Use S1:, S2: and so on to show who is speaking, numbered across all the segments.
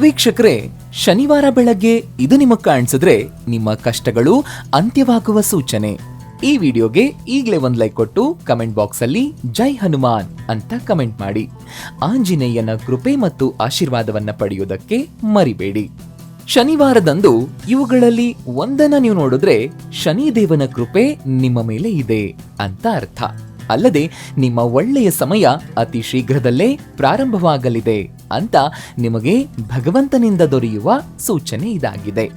S1: ವೀಕ್ಷಕರೇ, ಶನಿವಾರ ಬೆಳಗ್ಗೆ ಇದು ನಿಮಗೆ ಕಾಣಿಸಿದ್ರೆ ನಿಮ್ಮ ಕಷ್ಟಗಳು ಅಂತ್ಯವಾಗುವ ಸೂಚನೆ. ಈ ವಿಡಿಯೋಗೆ ಈಗಲೇ ಒಂದು ಲೈಕ್ ಕೊಟ್ಟು ಕಮೆಂಟ್ ಬಾಕ್ಸ್ ಅಲ್ಲಿ ಜೈ ಹನುಮಾನ್ ಅಂತ ಕಮೆಂಟ್ ಮಾಡಿ. ಆಂಜನೇಯನ ಕೃಪೆ ಮತ್ತು ಆಶೀರ್ವಾದವನ್ನ ಪಡೆಯುವುದಕ್ಕೆ ಮರಿಬೇಡಿ. ಶನಿವಾರದಂದು ಇವುಗಳಲ್ಲಿ ಒಂದನ್ನ ನೀವು ನೋಡಿದ್ರೆ ಶನಿದೇವನ ಕೃಪೆ ನಿಮ್ಮ ಮೇಲೆ ಇದೆ ಅಂತ ಅರ್ಥ. ಅಲ್ಲದೆ ನಿಮ್ಮ ಒಳ್ಳೆಯ ಸಮಯ ಅತಿ ಶೀಘ್ರದಲ್ಲೇ ಪ್ರಾರಂಭವಾಗಲಿದೆ. ಅಂತ ನಿಮಗೆ ಭಗವಂತನಿಂದ ದೊರೆಯುವ ಸೂಚನೆ ಇದಾಗಿದೆ.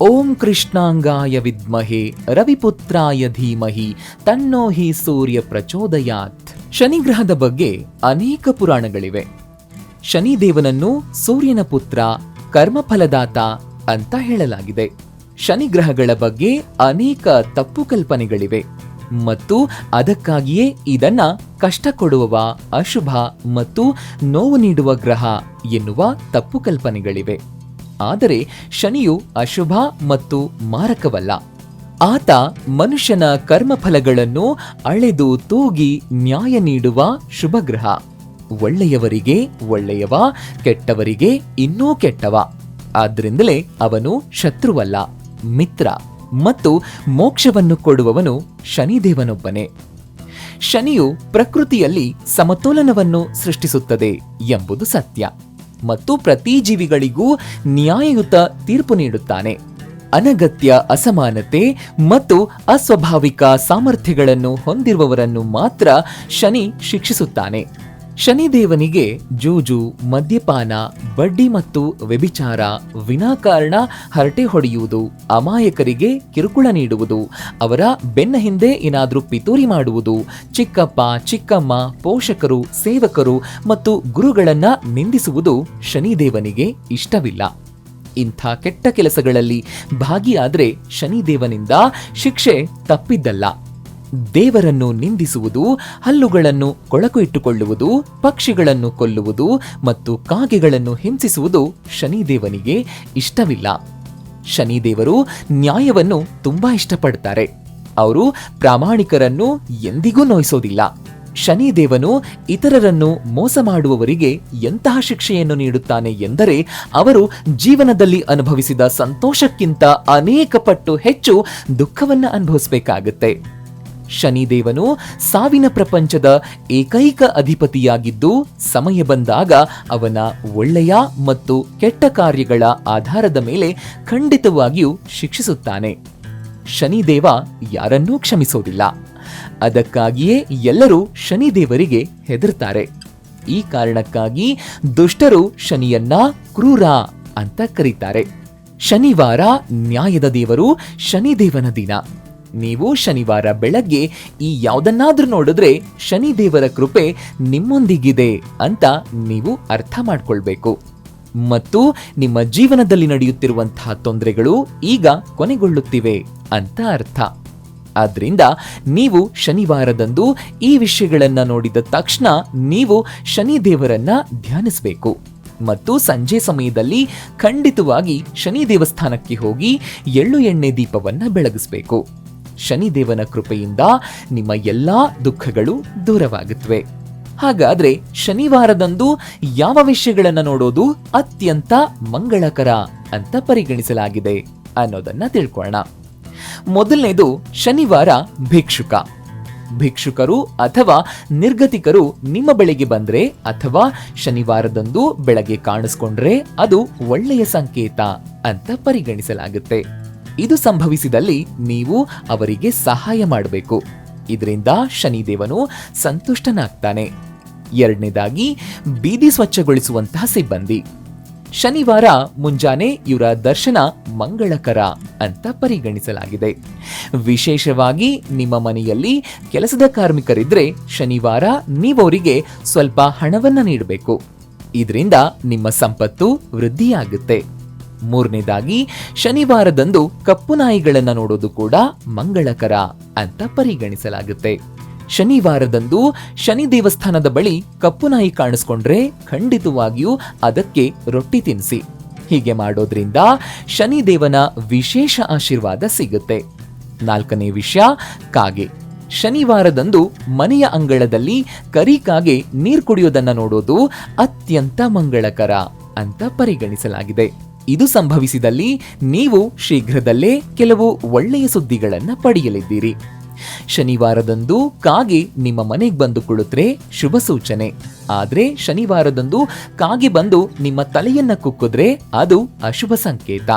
S1: ಓಂ ಕೃಷ್ಣಾಂಗಾಯ ವಿದ್ಮಹೆ ರವಿಪುತ್ರಾಯ ಧೀಮಹಿ ತನ್ನೋ ಹಿ ಸೂರ್ಯ ಪ್ರಚೋದಯಾತ್. ಶನಿಗ್ರಹದ ಬಗ್ಗೆ ಅನೇಕ ಪುರಾಣಗಳಿವೆ. ಶನಿದೇವನನ್ನು ಸೂರ್ಯನ ಪುತ್ರ ಕರ್ಮಫಲದಾತ ಅಂತ ಹೇಳಲಾಗಿದೆ. ಶನಿಗ್ರಹಗಳ ಬಗ್ಗೆ ಅನೇಕ ತಪ್ಪು ಕಲ್ಪನೆಗಳಿವೆ. ಮತ್ತು ಅದಕ್ಕಾಗಿಯೇ ಇದನ್ನ ಕಷ್ಟ ಕೊಡುವವ ಅಶುಭ ಮತ್ತು ನೋವು ನೀಡುವ ಗ್ರಹ ಎನ್ನುವ ತಪ್ಪು ಕಲ್ಪನೆಗಳಿವೆ. ಆದರೆ ಶನಿಯು ಅಶುಭ ಮತ್ತು ಮಾರಕವಲ್ಲ. ಆತ ಮನುಷ್ಯನ ಕರ್ಮಫಲಗಳನ್ನು ಅಳೆದು ತೂಗಿ ನ್ಯಾಯ ನೀಡುವ ಶುಭ ಗ್ರಹ. ಒಳ್ಳೆಯವರಿಗೆ ಒಳ್ಳೆಯವ, ಕೆಟ್ಟವರಿಗೆ ಇನ್ನೂ ಕೆಟ್ಟವ. ಆದ್ದರಿಂದಲೇ ಅವನು ಶತ್ರುವಲ್ಲ, ಮಿತ್ರ. ಮತ್ತು ಮೋಕ್ಷವನ್ನು ಕೊಡುವವನು ಶನಿದೇವನೊಬ್ಬನೇ. ಶನಿಯು ಪ್ರಕೃತಿಯಲ್ಲಿ ಸಮತೋಲನವನ್ನು ಸೃಷ್ಟಿಸುತ್ತದೆ ಎಂಬುದು ಸತ್ಯ ಮತ್ತು ಪ್ರತಿ ಜೀವಿಗಳಿಗೂ ನ್ಯಾಯಯುತ ತೀರ್ಪು ನೀಡುತ್ತಾನೆ. ಅನಗತ್ಯ ಅಸಮಾನತೆ ಮತ್ತು ಅಸ್ವಾಭಾವಿಕ ಸಾಮರ್ಥ್ಯಗಳನ್ನು ಹೊಂದಿರುವವರನ್ನು ಮಾತ್ರ ಶನಿ ಶಿಕ್ಷಿಸುತ್ತಾನೆ. ಶನಿದೇವನಿಗೆ ಜೂಜು, ಮದ್ಯಪಾನ, ಬಡ್ಡಿ ಮತ್ತು ವ್ಯಭಿಚಾರ, ವಿನಾಕಾರಣ ಹರಟೆ ಹೊಡೆಯುವುದು, ಅಮಾಯಕರಿಗೆ ಕಿರುಕುಳ ನೀಡುವುದು, ಅವರ ಬೆನ್ನ ಹಿಂದೆ ಏನಾದರೂ ಪಿತೂರಿ ಮಾಡುವುದು, ಚಿಕ್ಕಪ್ಪ, ಚಿಕ್ಕಮ್ಮ, ಪೋಷಕರು, ಸೇವಕರು ಮತ್ತು ಗುರುಗಳನ್ನ ನಿಂದಿಸುವುದು ಶನಿದೇವನಿಗೆ ಇಷ್ಟವಿಲ್ಲ. ಇಂಥ ಕೆಟ್ಟ ಕೆಲಸಗಳಲ್ಲಿ ಭಾಗಿಯಾದರೆ ಶನಿದೇವನಿಂದ ಶಿಕ್ಷೆ ತಪ್ಪಿದ್ದಲ್ಲ. ದೇವರನ್ನು ನಿಂದಿಸುವುದು, ಹಲ್ಲುಗಳನ್ನು ಕೊಳಕು ಇಟ್ಟುಕೊಳ್ಳುವುದು, ಪಕ್ಷಿಗಳನ್ನು ಕೊಲ್ಲುವುದು ಮತ್ತು ಕಾಗೆಗಳನ್ನು ಹಿಂಸಿಸುವುದು ಶನಿದೇವನಿಗೆ ಇಷ್ಟವಿಲ್ಲ. ಶನಿದೇವರು ನ್ಯಾಯವನ್ನು ತುಂಬಾ ಇಷ್ಟಪಡ್ತಾರೆ. ಅವರು ಪ್ರಾಮಾಣಿಕರನ್ನು ಎಂದಿಗೂ ನೋಯಿಸೋದಿಲ್ಲ. ಶನಿದೇವನು ಇತರರನ್ನು ಮೋಸ ಮಾಡುವವರಿಗೆ ಎಂತಹ ಶಿಕ್ಷೆಯನ್ನು ನೀಡುತ್ತಾನೆ ಎಂದರೆ ಅವರು ಜೀವನದಲ್ಲಿ ಅನುಭವಿಸಿದ ಸಂತೋಷಕ್ಕಿಂತ ಅನೇಕ ಪಟ್ಟು ಹೆಚ್ಚು ದುಃಖವನ್ನು ಅನುಭವಿಸಬೇಕಾಗುತ್ತೆ. ಶನಿದೇವನು ಸಾವಿನ ಪ್ರಪಂಚದ ಏಕೈಕ ಅಧಿಪತಿಯಾಗಿದ್ದು, ಸಮಯ ಬಂದಾಗ ಅವನ ಒಳ್ಳೆಯ ಮತ್ತು ಕೆಟ್ಟ ಕಾರ್ಯಗಳ ಆಧಾರದ ಮೇಲೆ ಖಂಡಿತವಾಗಿಯೂ ಶಿಕ್ಷಿಸುತ್ತಾನೆ. ಶನಿದೇವ ಯಾರನ್ನೂ ಕ್ಷಮಿಸೋದಿಲ್ಲ. ಅದಕ್ಕಾಗಿಯೇ ಎಲ್ಲರೂ ಶನಿದೇವರಿಗೆ ಹೆದರ್ತಾರೆ ಈ ಕಾರಣಕ್ಕಾಗಿ ದುಷ್ಟರು ಶನಿಯನ್ನ ಕ್ರೂರ ಅಂತ ಕರೀತಾರೆ. ಶನಿವಾರ ನ್ಯಾಯದ ದೇವರು ಶನಿದೇವನ ದಿನ. ನೀವು ಶನಿವಾರ ಬೆಳಗ್ಗೆ ಈ ಯಾವುದನ್ನಾದ್ರೂ ನೋಡಿದ್ರೆ ಶನಿದೇವರ ಕೃಪೆ ನಿಮ್ಮೊಂದಿಗಿದೆ ಅಂತ ನೀವು ಅರ್ಥ ಮಾಡ್ಕೊಳ್ಬೇಕು. ಮತ್ತು ನಿಮ್ಮ ಜೀವನದಲ್ಲಿ ನಡೆಯುತ್ತಿರುವಂತಹ ತೊಂದರೆಗಳು ಈಗ ಕೊನೆಗೊಳ್ಳುತ್ತಿವೆ ಅಂತ ಅರ್ಥ. ಆದ್ರಿಂದ ನೀವು ಶನಿವಾರದಂದು ಈ ವಿಷಯಗಳನ್ನ ನೋಡಿದ ತಕ್ಷಣ ನೀವು ಶನಿದೇವರನ್ನ ಧ್ಯಾನಿಸಬೇಕು. ಮತ್ತು ಸಂಜೆ ಸಮಯದಲ್ಲಿ ಖಂಡಿತವಾಗಿ ಶನಿ ದೇವಸ್ಥಾನಕ್ಕೆ ಹೋಗಿ ಎಳ್ಳು ಎಣ್ಣೆ ದೀಪವನ್ನ ಬೆಳಗಿಸಬೇಕು. ಶನಿದೇವನ ಕೃಪೆಯಿಂದ ನಿಮ್ಮ ಎಲ್ಲಾ ದುಃಖಗಳು ದೂರವಾಗುತ್ತವೆ. ಹಾಗಾದ್ರೆ ಶನಿವಾರದಂದು ಯಾವ ವಿಷಯಗಳನ್ನು ನೋಡೋದು ಅತ್ಯಂತ ಮಂಗಳಕರ ಅಂತ ಪರಿಗಣಿಸಲಾಗಿದೆ ಅನ್ನೋದನ್ನ ತಿಳ್ಕೊಳ್ಳೋಣ ಮೊದಲನೇದು ಶನಿವಾರ ಭಿಕ್ಷುಕ. ಭಿಕ್ಷುಕರು ಅಥವಾ ನಿರ್ಗತಿಕರು ನಿಮ್ಮ ಬೆಳೆಗೆ ಬಂದ್ರೆ ಅಥವಾ ಶನಿವಾರದಂದು ಬೆಳಗ್ಗೆ ಕಾಣಿಸ್ಕೊಂಡ್ರೆ ಅದು ಒಳ್ಳೆಯ ಸಂಕೇತ ಅಂತ ಪರಿಗಣಿಸಲಾಗುತ್ತೆ. ಇದು ಸಂಭವಿಸಿದಲ್ಲಿ ನೀವು ಅವರಿಗೆ ಸಹಾಯ ಮಾಡಬೇಕು. ಇದರಿಂದ ಶನಿದೇವನು ಸಂತುಷ್ಟನಾಗ್ತಾನೆ. ಎರಡನೇದಾಗಿ, ಬೀದಿ ಸ್ವಚ್ಛಗೊಳಿಸುವಂತಹ ಸಿಬ್ಬಂದಿ. ಶನಿವಾರ ಮುಂಜಾನೆ ಇವರ ದರ್ಶನ ಮಂಗಳಕರ ಅಂತ ಪರಿಗಣಿಸಲಾಗಿದೆ. ವಿಶೇಷವಾಗಿ ನಿಮ್ಮ ಮನೆಯಲ್ಲಿ ಕೆಲಸದ ಕಾರ್ಮಿಕರಿದ್ರೆ ಶನಿವಾರ ನೀವವರಿಗೆ ಸ್ವಲ್ಪ ಹಣವನ್ನು ನೀಡಬೇಕು. ಇದರಿಂದ ನಿಮ್ಮ ಸಂಪತ್ತು ವೃದ್ಧಿಯಾಗುತ್ತೆ. ಮೂರನೇದಾಗಿ, ಶನಿವಾರದಂದು ಕಪ್ಪು ನಾಯಿಗಳನ್ನು ನೋಡೋದು ಕೂಡ ಮಂಗಳಕರ ಅಂತ ಪರಿಗಣಿಸಲಾಗುತ್ತೆ. ಶನಿವಾರದಂದು ಶನಿ ದೇವಸ್ಥಾನದ ಬಳಿ ಕಪ್ಪು ನಾಯಿ ಕಾಣಿಸ್ಕೊಂಡ್ರೆ ಖಂಡಿತವಾಗಿಯೂ ಅದಕ್ಕೆ ರೊಟ್ಟಿ ತಿನ್ನಿಸಿ ಹೀಗೆ ಮಾಡೋದ್ರಿಂದ ಶನಿ ದೇವನ ವಿಶೇಷ ಆಶೀರ್ವಾದ ಸಿಗುತ್ತೆ. ನಾಲ್ಕನೇ ವಿಷಯ, ಕಾಗೆ. ಶನಿವಾರದಂದು ಮನೆಯ ಅಂಗಳದಲ್ಲಿ ಕರಿ ಕಾಗೆ ನೀರು ಕುಡಿಯೋದನ್ನ ನೋಡೋದು ಅತ್ಯಂತ ಮಂಗಳಕರ ಅಂತ ಪರಿಗಣಿಸಲಾಗಿದೆ. ಇದು ಸಂಭವಿಸಿದಲ್ಲಿ ನೀವು ಶೀಘ್ರದಲ್ಲೇ ಕೆಲವು ಒಳ್ಳೆಯ ಸುದ್ದಿಗಳನ್ನು ಪಡೆಯಲಿದ್ದೀರಿ. ಶನಿವಾರದಂದು ಕಾಗೆ ನಿಮ್ಮ ಮನೆಗೆ ಬಂದು ಕುಳಿತರೆ ಶುಭ ಸೂಚನೆ. ಆದರೆ ಶನಿವಾರದಂದು ಕಾಗೆ ಬಂದು ನಿಮ್ಮ ತಲೆಯನ್ನ ಕುಕ್ಕಿದ್ರೆ ಅದು ಅಶುಭ ಸಂಕೇತ.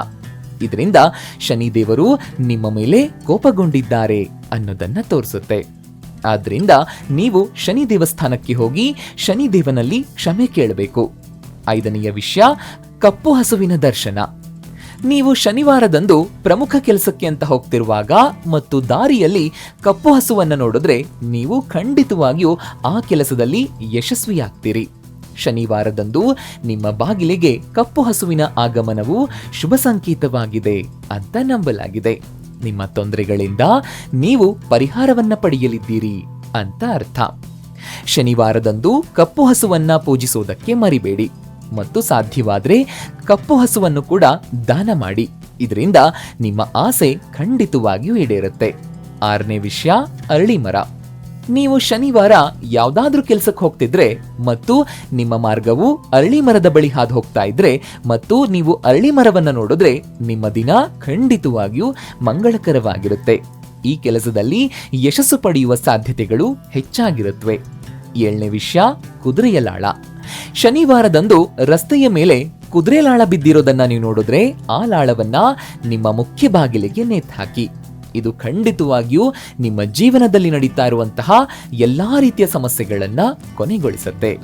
S1: ಇದರಿಂದ ಶನಿದೇವರು ನಿಮ್ಮ ಮೇಲೆ ಕೋಪಗೊಂಡಿದ್ದಾರೆ ಅನ್ನೋದನ್ನ ತೋರಿಸುತ್ತೆ. ಆದ್ದರಿಂದ ನೀವು ಶನಿ ದೇವಸ್ಥಾನಕ್ಕೆ ಹೋಗಿ ಶನಿದೇವನಲ್ಲಿ ಕ್ಷಮೆ ಕೇಳಬೇಕು. ಐದನೆಯ ವಿಷಯ ಕಪ್ಪು ಹಸುವಿನ ದರ್ಶನ. ನೀವು ಶನಿವಾರದಂದು ಪ್ರಮುಖ ಕೆಲಸಕ್ಕೆ ಅಂತ ಹೋಗ್ತಿರುವಾಗ ಮತ್ತು ದಾರಿಯಲ್ಲಿ ಕಪ್ಪು ಹಸುವನ್ನು ನೋಡಿದ್ರೆ ನೀವು ಖಂಡಿತವಾಗಿಯೂ ಆ ಕೆಲಸದಲ್ಲಿ ಯಶಸ್ವಿಯಾಗ್ತೀರಿ. ಶನಿವಾರದಂದು ನಿಮ್ಮ ಬಾಗಿಲಿಗೆ ಕಪ್ಪು ಹಸುವಿನ ಆಗಮನವು ಶುಭ ಸಂಕೇತವಾಗಿದೆ ಅಂತ ನಂಬಲಾಗಿದೆ. ನಿಮ್ಮ ತೊಂದರೆಗಳಿಂದ ನೀವು ಪರಿಹಾರವನ್ನ ಪಡೆಯಲಿದ್ದೀರಿ ಅಂತ ಅರ್ಥ. ಶನಿವಾರದಂದು ಕಪ್ಪು ಹಸುವನ್ನ ಪೂಜಿಸುವುದಕ್ಕೆ ಮರಿಬೇಡಿ. ಮತ್ತು ಸಾಧ್ಯವಾದರೆ ಕಪ್ಪು ಹಸುವನ್ನು ಕೂಡ ದಾನ ಮಾಡಿ. ಇದರಿಂದ ನಿಮ್ಮ ಆಸೆ ಖಂಡಿತವಾಗಿಯೂ ಈಡೇರುತ್ತೆ. ಆರನೇ ವಿಷಯ, ಅರಳಿ ಮರ. ನೀವು ಶನಿವಾರ ಯಾವುದಾದ್ರೂ ಕೆಲಸಕ್ಕೆ ಹೋಗ್ತಿದ್ರೆ ಮತ್ತು ನಿಮ್ಮ ಮಾರ್ಗವು ಅರಳಿ ಮರದ ಬಳಿ ಹಾದು ಹೋಗ್ತಾ ಇದ್ರೆ ಮತ್ತು ನೀವು ಅರಳಿ ಮರವನ್ನು ನೋಡಿದ್ರೆ ನಿಮ್ಮ ದಿನ ಖಂಡಿತವಾಗಿಯೂ ಮಂಗಳಕರವಾಗಿರುತ್ತೆ. ಈ ಕೆಲಸದಲ್ಲಿ ಯಶಸ್ಸು ಪಡೆಯುವ ಸಾಧ್ಯತೆಗಳು ಹೆಚ್ಚಾಗಿರುತ್ತವೆ. ಏಳನೇ ವಿಷಯ, ಕುದುರೆಯ ಲಾಳ. ಶನಿವಾರದಂದು ರಸ್ತೆಯ ಮೇಲೆ ಕುದುರೆ ಲಾಳ ಬಿದ್ದಿರೋದನ್ನ ನೀವು ನೋಡಿದ್ರೆ ಆ ಲಾಳವನ್ನ ನಿಮ್ಮ ಮುಖ್ಯ ಬಾಗಿಲಿಗೆ ನೇತಾಕಿ ಇದು ಖಂಡಿತವಾಗಿಯೂ ನಿಮ್ಮ ಜೀವನದಲ್ಲಿ ನಡೀತಾ ಇರುವಂತಹ ಎಲ್ಲಾ ರೀತಿಯ ಸಮಸ್ಯೆಗಳನ್ನ ಕೊನೆಗೊಳಿಸುತ್ತೆ.